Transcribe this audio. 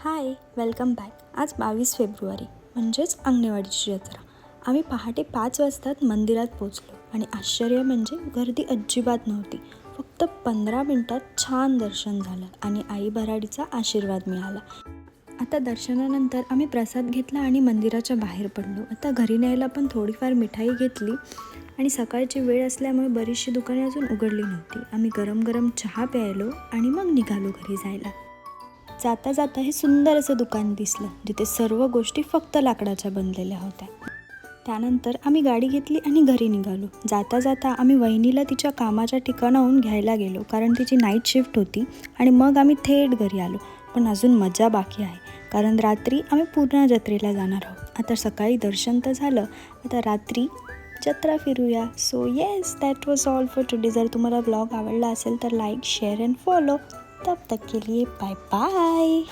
Hi welcome back. आज बावीस February म्हणजेच अंगणेवाडीची जत्रा. आम्ही पहाटे पाच वाजतात मंदिरात पोचलो आणि आश्चर्य म्हणजे गर्दी अजिबात नव्हती. फक्त पंधरा मिनटात छान दर्शन झालं आणि आई भराडीचा आशीर्वाद मिळाला. आता दर्शनानंतर आम्ही प्रसाद घेतला आणि मंदिराच्या बाहेर पडलो. आता घरी न्यायला पण थोडीफार मिठाई घेतली आणि सकाळची वेळ असल्यामुळे बरीचशी दुकाने अजून उघडली नव्हती. आम्ही गरम गरम चहा प्यायलो आणि मग निघालो घरी जायला. जाता जाता हे सुंदर असं दुकान दिसलं जिथे सर्व गोष्टी फक्त लाकडाच्या बनलेल्या होत्या. त्यानंतर आम्ही गाडी घेतली आणि घरी निघालो. जाता जाता आम्ही वहिनीला तिच्या कामाच्या ठिकाणाहून घ्यायला गेलो कारण तिची नाईट शिफ्ट होती आणि मग आम्ही थेट घरी आलो. पण अजून मजा बाकी आहे कारण रात्री आम्ही पूर्ण जत्रेला जाणार आहोत. आता सकाळी दर्शन तर झालं आता रात्री जत्रा फिरूया. So yes that was all for today जर तुम्हाला ब्लॉग आवडला असेल तर लाईक शेअर अँड फॉलो Тобто кілі бай-бай!